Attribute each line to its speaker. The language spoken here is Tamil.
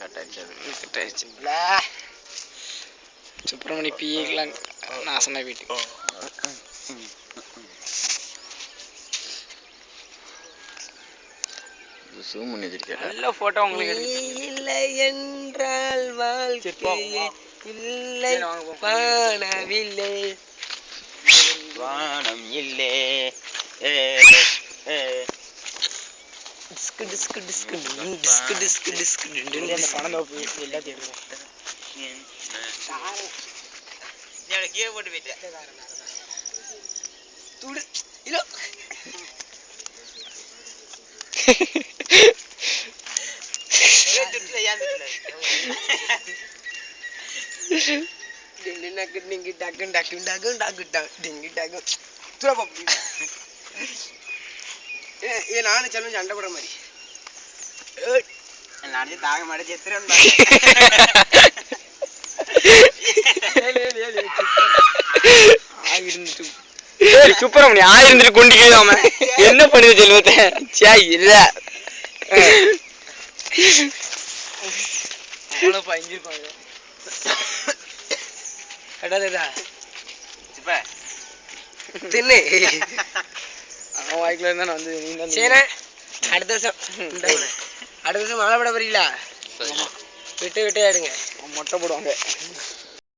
Speaker 1: கட் ஆயிடுச்சு
Speaker 2: கட் ஆயிடுச்சு சுப்பிரமணி பிஏக்கெலாம் நாசமாக போயிட்டு.
Speaker 1: ஜூம் பண்ணி வச்சிருக்கேன்
Speaker 2: நல்ல ஃபோட்டோ உங்களுக்கு
Speaker 3: இல்லை என்றால் வாழ்க்கையே இல்லை. வானவில்லை
Speaker 1: வானம் இல்லே. ஏ
Speaker 3: டிஸ்கு டிஸ்கு டிஸ்கு. டிஸ்கு டிஸ்கு டிஸ்கு
Speaker 2: அந்த
Speaker 3: டிஸ்கு.
Speaker 2: பணம் தோப்பு எல்லாத்தையும் எடுக்கும்
Speaker 1: கீழே போட்டு போயிட்டேன்
Speaker 3: துடு. இதோ. டிங்கு டக்கு டக்கு டக்கு டக்கு டக்கு டிங்கு டக்கு. தூர போ. ஏ நானும் செல்வம் சண்டை போடுற மாதிரி.
Speaker 1: நானே தாங்க மாட்டேன் செத்துறேன்
Speaker 2: சுப்பிரமணி ஆயிருந்துட்டு கொண்டிக்கிறது அவன் என்ன பண்ணுது செல்வத்தை சே இல்ல
Speaker 3: தின்னு
Speaker 2: அவன் வாய்க்குள்ள இருந்தா வந்து நீ தான்
Speaker 3: சரி அடுத்த வருஷம். அடுத்த வருஷம் மழை விட வரீங்களா விட்டு விட்டு
Speaker 2: அவன் மொட்டை போடுவாங்க.